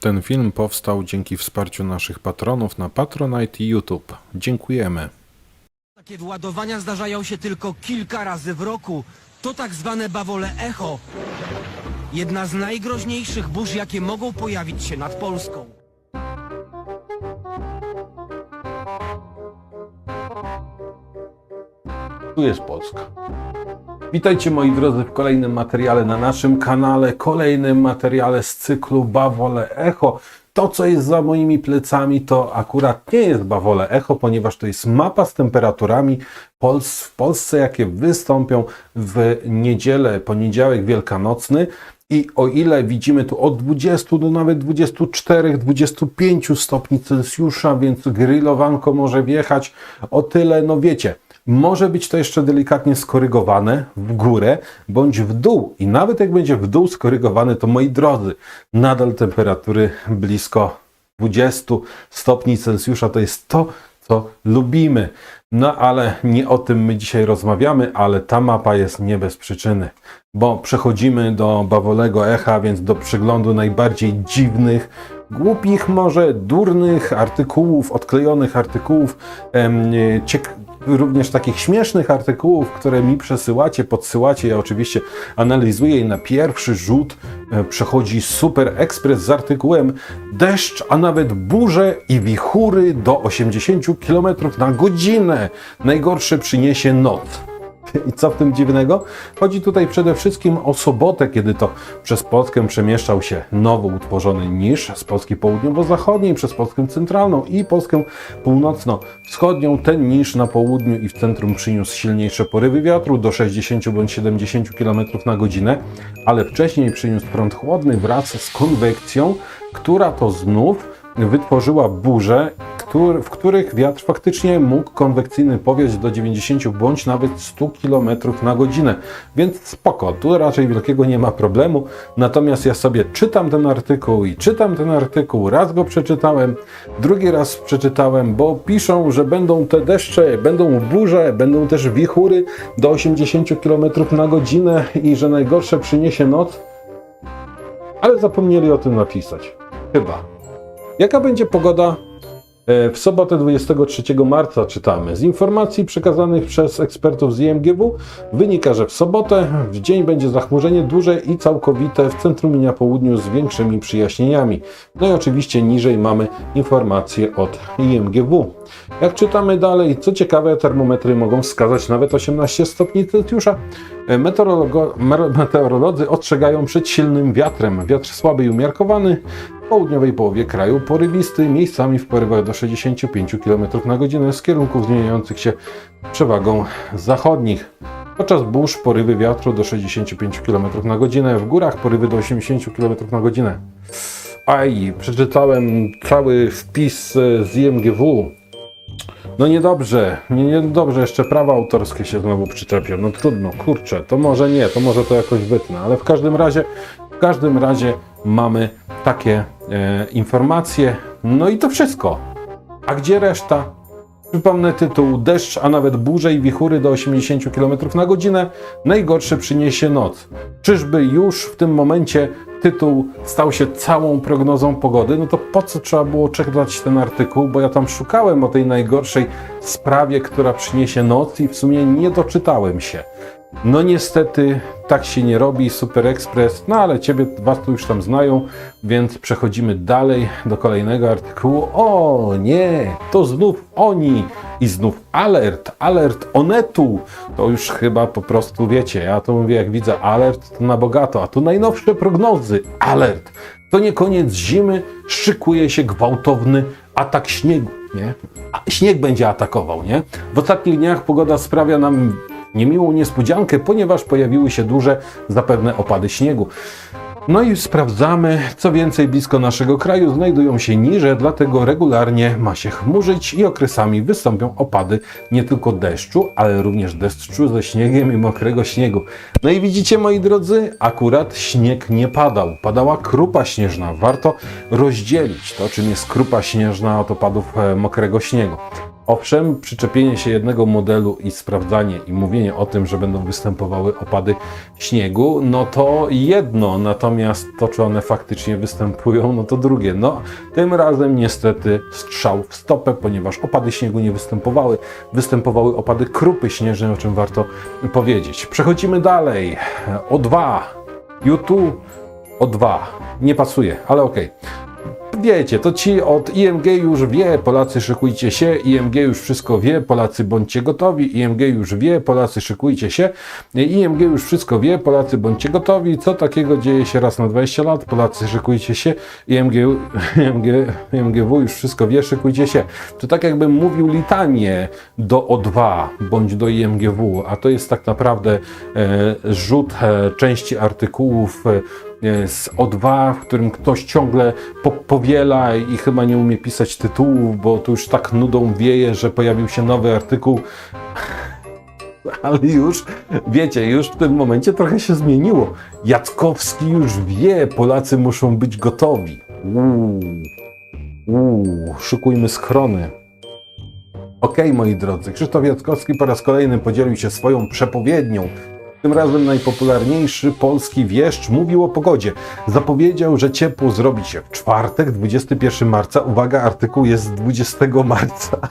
Ten film powstał dzięki wsparciu naszych patronów na Patronite i YouTube. Dziękujemy. Takie władowania zdarzają się tylko kilka razy w roku. To tak zwane bawole echo. Jedna z najgroźniejszych burz, jakie mogą pojawić się nad Polską. Tu jest Polska. Witajcie moi drodzy w kolejnym materiale na naszym kanale, kolejnym materiale z cyklu Bawole Echo. To, co jest za moimi plecami, to akurat nie jest Bawole Echo, ponieważ to jest mapa z temperaturami Pols w Polsce, jakie wystąpią w niedzielę, poniedziałek wielkanocny. I o ile widzimy tu od 20 do nawet 24, 25 stopni Celsjusza, więc grillowanko może wjechać o tyle, no wiecie, może być to jeszcze delikatnie skorygowane w górę bądź w dół. I nawet jak będzie w dół skorygowane, to moi drodzy, nadal temperatury blisko 20 stopni Celsjusza to jest to, co lubimy. No ale nie o tym my dzisiaj rozmawiamy, ale ta mapa jest nie bez przyczyny, bo przechodzimy do bawolego echa, więc do przeglądu najbardziej dziwnych, głupich może, durnych artykułów, odklejonych artykułów, em, ciek- również takich śmiesznych artykułów, które mi przesyłacie, podsyłacie. Ja oczywiście analizuję i na pierwszy rzut e, przechodzi Super Express z artykułem Deszcz, a nawet burze i wichury do 80 km na godzinę. Najgorsze przyniesie noc. I co w tym dziwnego? Chodzi tutaj przede wszystkim o sobotę, kiedy to przez Polskę przemieszczał się nowo utworzony niż z Polski południowo-zachodniej przez Polskę centralną i Polskę północno-wschodnią. Ten niż na południu i w centrum przyniósł silniejsze porywy wiatru do 60 bądź 70 km na godzinę, ale wcześniej przyniósł prąd chłodny wraz z konwekcją, która to znów wytworzyła burze, w których wiatr faktycznie mógł konwekcyjny powiać do 90 bądź nawet 100 km na godzinę. Więc spoko, tu raczej wielkiego nie ma problemu. Natomiast ja sobie czytam ten artykuł i czytam ten artykuł, raz go przeczytałem, drugi raz przeczytałem, bo piszą, że będą te deszcze, będą burze, będą też wichury do 80 km na godzinę i że najgorsze przyniesie noc. Ale zapomnieli o tym napisać. Chyba. Jaka będzie pogoda e, w sobotę 23 marca czytamy. Z informacji przekazanych przez ekspertów z IMGW wynika, że w sobotę w dzień będzie zachmurzenie duże i całkowite w centrum i na południu z większymi przyjaśnieniami. No i oczywiście niżej mamy informacje od IMGW. Jak czytamy dalej, co ciekawe, termometry mogą wskazać nawet 18 stopni Celsjusza. E, meteorolodzy ostrzegają przed silnym wiatrem. Wiatr słaby i umiarkowany, w południowej połowie kraju porywisty, miejscami w porywach do 65 km na godzinę z kierunków zmieniających się przewagą zachodnich. Podczas burz porywy wiatru do 65 km na godzinę, w górach porywy do 80 km na godzinę. Aj, przeczytałem cały wpis e, z IMGW. No niedobrze, nie, niedobrze, jeszcze prawa autorskie się znowu przyczepią. No trudno, kurczę, to może nie, to może to jakoś wytnę, ale w każdym razie, w każdym razie mamy takie e, informacje. No i to wszystko. A gdzie reszta? Przypomnę tytuł Deszcz, a nawet burze i wichury do 80 km na godzinę. Najgorsze przyniesie noc. Czyżby już w tym momencie tytuł stał się całą prognozą pogody? No to po co trzeba było czytać ten artykuł? Bo ja tam szukałem o tej najgorszej sprawie, która przyniesie noc i w sumie nie doczytałem się. No niestety tak się nie robi, Super Express, no ale ciebie, was tu już tam znają, więc przechodzimy dalej do kolejnego artykułu. O nie, to znów oni i znów alert, alert Onetu. To już chyba po prostu wiecie, ja to mówię jak widzę alert, to na bogato, a tu najnowsze prognozy, alert. To nie koniec zimy, szykuje się gwałtowny atak śniegu, nie? A śnieg będzie atakował, nie? W ostatnich dniach pogoda sprawia nam niemiłą niespodziankę, ponieważ pojawiły się duże, zapewne opady śniegu. No i sprawdzamy, co więcej, blisko naszego kraju znajdują się niże, dlatego regularnie ma się chmurzyć i okresami wystąpią opady nie tylko deszczu, ale również deszczu ze śniegiem i mokrego śniegu. No i widzicie, moi drodzy, akurat śnieg nie padał. Padała krupa śnieżna. Warto rozdzielić to, czym jest krupa śnieżna od opadów e, mokrego śniegu. Owszem, przyczepienie się jednego modelu i sprawdzanie i mówienie o tym, że będą występowały opady śniegu, no to jedno, natomiast to, czy one faktycznie występują, no to drugie. No, tym razem niestety strzał w stopę, ponieważ opady śniegu nie występowały, występowały opady krupy śnieżnej, o czym warto powiedzieć. Przechodzimy dalej. O2. YouTube O2. Nie pasuje, ale okej. Wiecie, to ci od IMG już wie, Polacy szykujcie się, IMG już wszystko wie, Polacy bądźcie gotowi, IMG już wie, Polacy szykujcie się, IMG już wszystko wie, Polacy bądźcie gotowi, co takiego dzieje się raz na 20 lat, Polacy szykujcie się, IMG, IMG, IMGW już wszystko wie, szykujcie się. To tak jakbym mówił litanię do O2 bądź do IMGW, a to jest tak naprawdę e, rzut e, części artykułów e, z O2, w którym ktoś ciągle po powiela i chyba nie umie pisać tytułów, bo to już tak nudą wieje, że pojawił się nowy artykuł. Ale już, wiecie, już w tym momencie trochę się zmieniło. Jackowski już wie, Polacy muszą być gotowi. Uuu, uuu, szykujmy schrony. Okej, moi drodzy, Krzysztof Jackowski po raz kolejny podzielił się swoją przepowiednią. Tym razem najpopularniejszy polski wieszcz mówił o pogodzie. Zapowiedział, że ciepło zrobi się w czwartek, 21 marca. Uwaga, artykuł jest z 20 marca.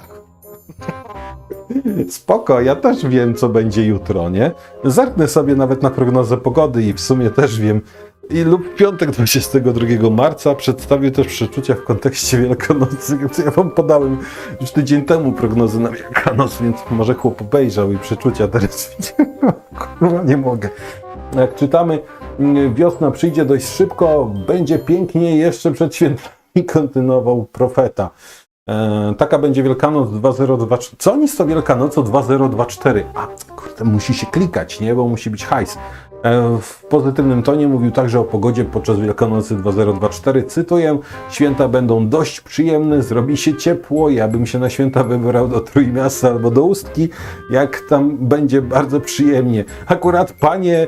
Spoko, ja też wiem, co będzie jutro, nie? Zerknę sobie nawet na prognozę pogody i w sumie też wiem. I lub piątek 22 marca przedstawię też przeczucia w kontekście Wielkanocy. Ja wam podałem już tydzień temu prognozy na Wielkanoc, więc może chłop obejrzał i przeczucia teraz. Kurwa, nie mogę. Jak czytamy, mm, wiosna przyjdzie dość szybko, będzie pięknie jeszcze przed świętami, kontynuował profeta. E, taka będzie Wielkanoc 2024. Co nic to Wielkanocą 2024? A, kurde, musi się klikać, nie? Bo musi być hajs. E, w pozytywnym tonie mówił także o pogodzie podczas Wielkanocy 2024. Cytuję: Święta będą dość przyjemne, zrobi się ciepło. Ja bym się na święta wybrał do Trójmiasta albo do Ustki, jak tam będzie bardzo przyjemnie. Akurat panie e,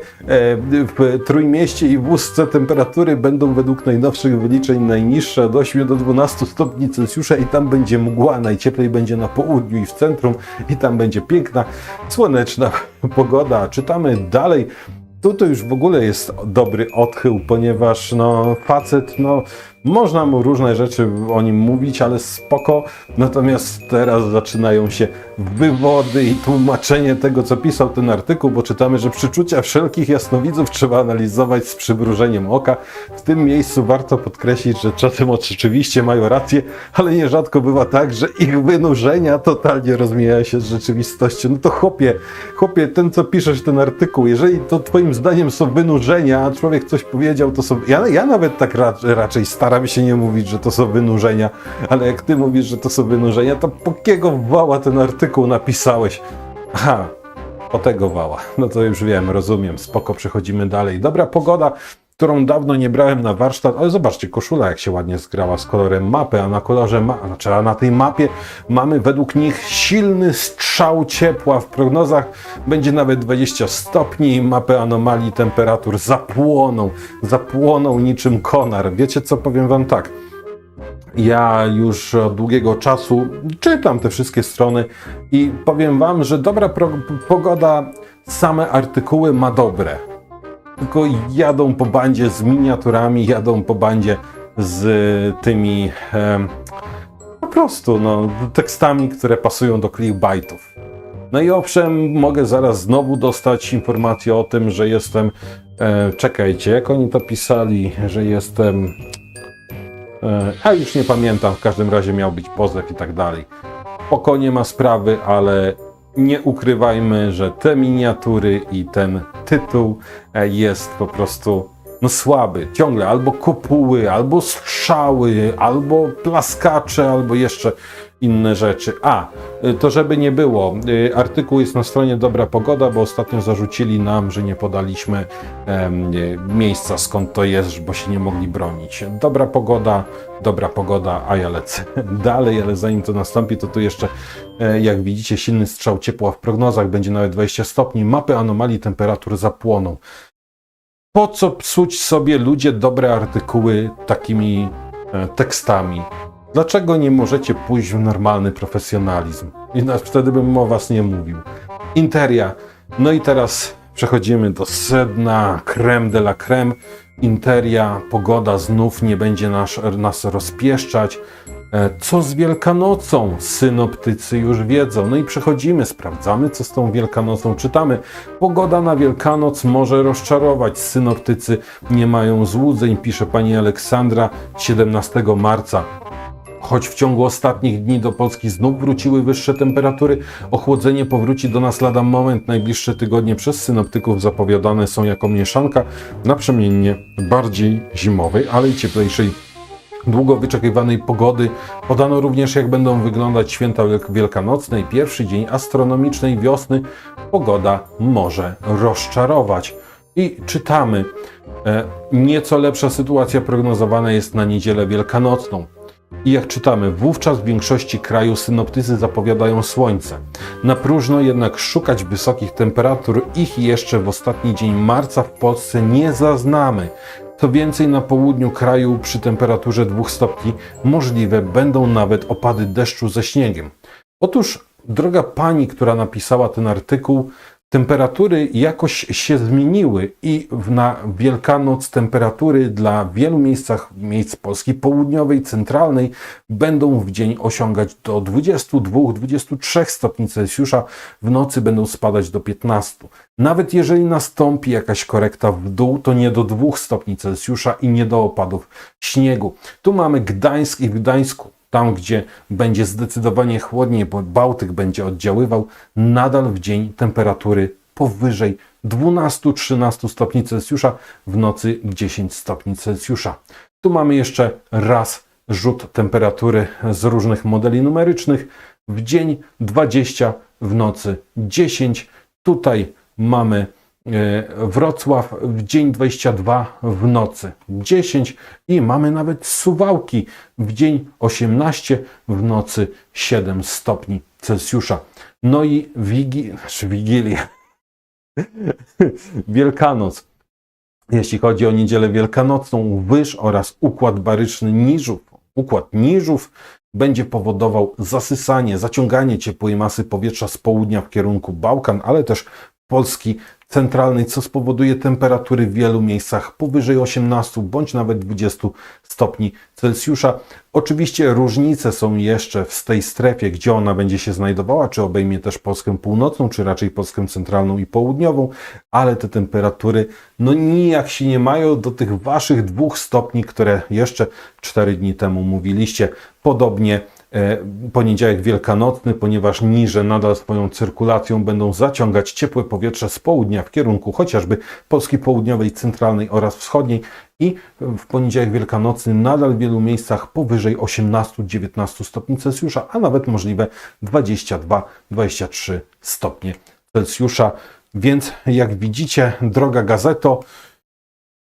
w Trójmieście i w Ustce temperatury będą według najnowszych wyliczeń najniższe od 8 do 12 stopni Celsjusza i tam będzie mgła. Najcieplej będzie na południu i w centrum i tam będzie piękna, słoneczna pogoda. Czytamy dalej. Tu to już w ogóle jest dobry odchył, ponieważ no, facet, no, można mu różne rzeczy o nim mówić, ale spoko. Natomiast teraz zaczynają się wywody i tłumaczenie tego, co pisał ten artykuł, bo czytamy, że przyczucia wszelkich jasnowidzów trzeba analizować z przymrużeniem oka. W tym miejscu warto podkreślić, że czasem oczywiście mają rację, ale nierzadko bywa tak, że ich wynurzenia totalnie rozmijają się z rzeczywistością. No to chłopie, chłopie, ten co piszesz ten artykuł, jeżeli to twoim zdaniem są wynurzenia, a człowiek coś powiedział, to są... Ja, ja nawet tak ra raczej staram się nie mówić, że to są wynurzenia, ale jak ty mówisz, że to są wynurzenia, to po kiego wała ten artykuł napisałeś? Aha, o tego wała. No to już wiem, rozumiem. Spoko, przechodzimy dalej. Dobra pogoda, którą dawno nie brałem na warsztat, ale zobaczcie, koszula jak się ładnie zgrała z kolorem mapy, a na kolorze, ma znaczy, a na tej mapie mamy według nich silny strzał ciepła. W prognozach będzie nawet 20 stopni i mapy anomalii temperatur zapłoną, zapłoną niczym konar. Wiecie co, powiem wam tak. Ja już od długiego czasu czytam te wszystkie strony i powiem Wam, że dobra pogoda, same artykuły ma dobre. Tylko jadą po bandzie z miniaturami, jadą po bandzie z tymi em, po prostu no, tekstami, które pasują do clickbaitów. No i owszem, mogę zaraz znowu dostać informację o tym, że jestem. E, czekajcie, jak oni to pisali, że jestem. E, a już nie pamiętam, w każdym razie miał być pozew i tak dalej. Oko nie ma sprawy, ale nie ukrywajmy, że te miniatury i ten tytuł e, jest po prostu no słaby. Ciągle albo kopuły, albo strzały, albo plaskacze, albo jeszcze inne rzeczy. A, y, to żeby nie było, y, artykuł jest na stronie Dobra Pogoda, bo ostatnio zarzucili nam, że nie podaliśmy em, y, miejsca skąd to jest, bo się nie mogli bronić. Dobra pogoda, dobra pogoda, a ja lecę dalej, ale zanim to nastąpi, to tu jeszcze, e, jak widzicie, silny strzał ciepła w prognozach, będzie nawet 20 stopni, mapy anomalii temperatur zapłoną. Po co psuć sobie ludzie dobre artykuły takimi e, tekstami? Dlaczego nie możecie pójść w normalny profesjonalizm? I wtedy bym o was nie mówił. Interia. No i teraz przechodzimy do sedna, creme de la creme. Interia, pogoda znów nie będzie nas, nas rozpieszczać. E, Co z Wielkanocą? Synoptycy już wiedzą. No i przechodzimy, sprawdzamy, co z tą Wielkanocą czytamy. Pogoda na Wielkanoc może rozczarować. Synoptycy nie mają złudzeń, pisze pani Aleksandra 17 marca. Choć w ciągu ostatnich dni do Polski znów wróciły wyższe temperatury, ochłodzenie powróci do nas lada moment. Najbliższe tygodnie przez synoptyków zapowiadane są jako mieszanka naprzemiennie bardziej zimowej, ale i cieplejszej długo wyczekiwanej pogody. Podano również, jak będą wyglądać święta wielk- wielkanocne i pierwszy dzień astronomicznej wiosny. Pogoda może rozczarować. I czytamy, e, nieco lepsza sytuacja prognozowana jest na niedzielę wielkanocną. I jak czytamy, wówczas w większości kraju synoptycy zapowiadają słońce. Na próżno jednak szukać wysokich temperatur, ich jeszcze w ostatni dzień marca w Polsce nie zaznamy. Co więcej, na południu kraju przy temperaturze 2 stopni możliwe będą nawet opady deszczu ze śniegiem. Otóż, droga pani, która napisała ten artykuł, temperatury jakoś się zmieniły i na Wielkanoc temperatury dla wielu miejscach, miejsc Polski południowej, centralnej będą w dzień osiągać do 22-23 stopni Celsjusza, w nocy będą spadać do 15. Nawet jeżeli nastąpi jakaś korekta w dół, to nie do 2 stopni Celsjusza i nie do opadów śniegu. Tu mamy Gdańsk i w Gdańsku tam gdzie będzie zdecydowanie chłodniej, bo Bałtyk będzie oddziaływał, nadal w dzień temperatury powyżej 12-13 stopni Celsjusza, w nocy 10 stopni Celsjusza. Tu mamy jeszcze raz rzut temperatury z różnych modeli numerycznych. W dzień 20, w nocy 10. Tutaj mamy Wrocław w dzień 22, w nocy 10 i mamy nawet Suwałki w dzień 18, w nocy 7 stopni Celsjusza. No i wigi, znaczy Wigilię, Wielkanoc. Jeśli chodzi o niedzielę wielkanocną, Wyż oraz układ baryczny Niżów, układ Niżów będzie powodował zasysanie, zaciąganie ciepłej masy powietrza z południa w kierunku Bałkan, ale też Polski centralnej, co spowoduje temperatury w wielu miejscach powyżej 18 bądź nawet 20 stopni Celsjusza. Oczywiście różnice są jeszcze w tej strefie, gdzie ona będzie się znajdowała, czy obejmie też Polskę północną, czy raczej Polskę centralną i południową, ale te temperatury no nijak się nie mają do tych waszych dwóch stopni, które jeszcze 4 dni temu mówiliście. Podobnie poniedziałek wielkanocny, ponieważ niże nadal swoją cyrkulacją będą zaciągać ciepłe powietrze z południa w kierunku chociażby Polski Południowej, Centralnej oraz Wschodniej i w poniedziałek wielkanocny nadal w wielu miejscach powyżej 18-19 stopni Celsjusza, a nawet możliwe 22-23 stopnie Celsjusza. Więc jak widzicie, droga gazeto,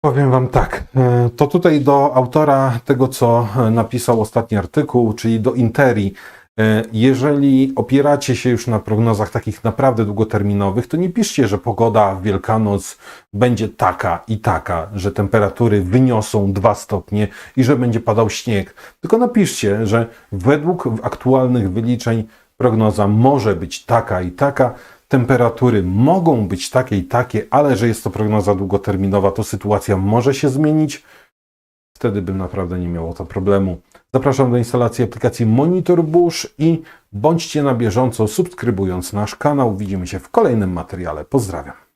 Powiem Wam tak, e, to tutaj do autora tego, co e, napisał ostatni artykuł, czyli do Interi. e, Jeżeli opieracie się już na prognozach takich naprawdę długoterminowych, to nie piszcie, że pogoda w Wielkanoc będzie taka i taka, że temperatury wyniosą 2 stopnie i że będzie padał śnieg. Tylko napiszcie, że według aktualnych wyliczeń prognoza może być taka i taka, temperatury mogą być takie i takie, ale że jest to prognoza długoterminowa, to sytuacja może się zmienić. Wtedy bym naprawdę nie miał o to problemu. Zapraszam do instalacji aplikacji Monitor Bush i bądźcie na bieżąco subskrybując nasz kanał. Widzimy się w kolejnym materiale. Pozdrawiam.